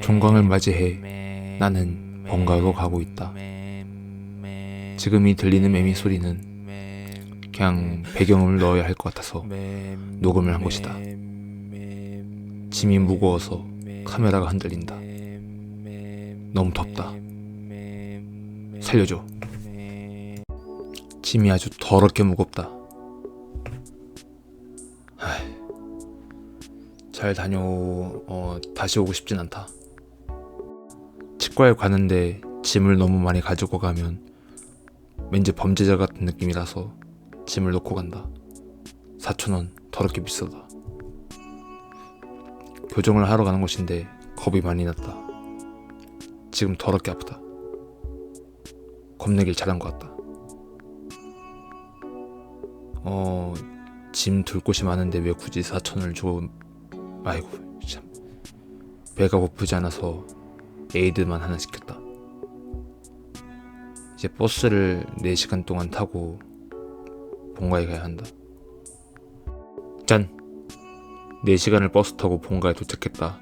종강을 맞이해 나는 본가로 가고 있다. 지금 이 들리는 매미 소리는 그냥 배경음을 넣어야 할 것 같아서 녹음을 한 것이다. 짐이 무거워서 카메라가 흔들린다. 너무 덥다. 살려줘. 짐이 아주 더럽게 무겁다. 잘 다녀, 어, 다시 오고 싶진 않다. 치과에 가는데 짐을 너무 많이 가지고 가면 왠지 범죄자 같은 느낌이라서 짐을 놓고 간다. 4천원 더럽게 비싸다. 교정을 하러 가는 곳인데 겁이 많이 났다. 지금 더럽게 아프다. 겁내길 잘한 것 같다. 어, 짐 둘 곳이 많은데 왜 굳이 4천을 줘? 아이고, 참. 배가 고프지 않아서 에이드만 하나 시켰다. 이제 버스를 4시간 동안 타고 본가에 가야 한다. 짠! 4시간을 버스 타고 본가에 도착했다.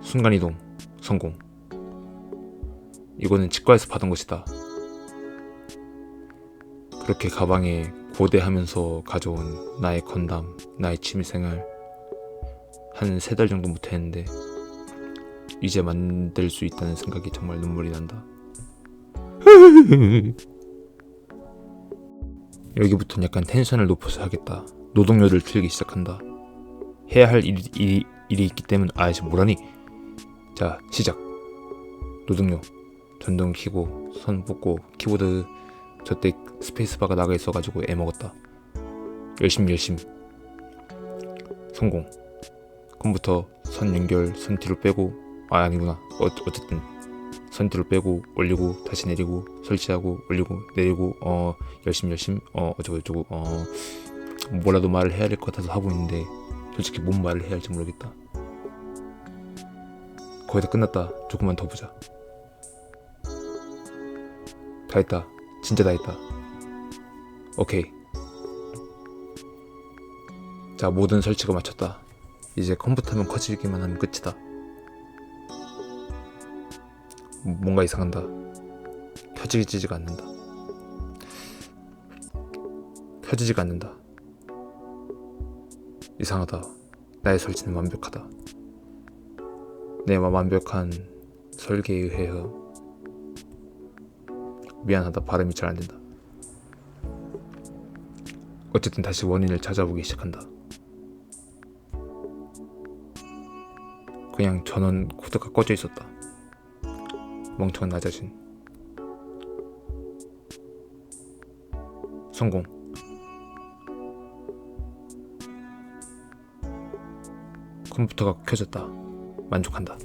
순간이동, 성공. 이거는 치과에서 받은 것이다. 그렇게 가방에 고대하면서 가져온 나의 건담, 나의 취미생활 한 세 달 정도 못했는데 이제 만들 수 있다는 생각이 정말 눈물이 난다. 여기부터는 약간 텐션을 높여서 하겠다. 노동요를 틀기 시작한다. 해야 할 일이, 일이, 일이 있기 때문 아 지금 뭐라니? 자 시작. 노동요 전동 키고 손 뽑고 키보드 저때 스페이스바가 나가 있어가지고 애 먹었다. 열심 열심. 성공. 컴퓨터 선 연결 선 뒤로 빼고 아 아니구나. 어, 어쨌든 선 뒤로 빼고 올리고 다시 내리고 설치하고 올리고 내리고 어 열심 열심 어 어쩌고 저쩌고 어 뭐라도 말을 해야 될 것 같아서 하고 있는데 솔직히 뭔 말을 해야 할지 모르겠다. 거의 다 끝났다. 조금만 더 보자. 다 했다. 진짜 다 했다. 오케이. 자, 모든 설치가 마쳤다. 이제 컴퓨터만 커지기만 하면 끝이다. 뭔가 이상한다. 켜지지가 않는다. 켜지지가 않는다. 이상하다. 나의 설치는 완벽하다. 내 완벽한 설계에 의해서 미안하다 발음이 잘 안 된다. 어쨌든 다시 원인을 찾아보기 시작한다. 그냥 전원 코드가 꺼져 있었다. 멍청한 나 자신. 성공. 컴퓨터가 켜졌다. 만족한다.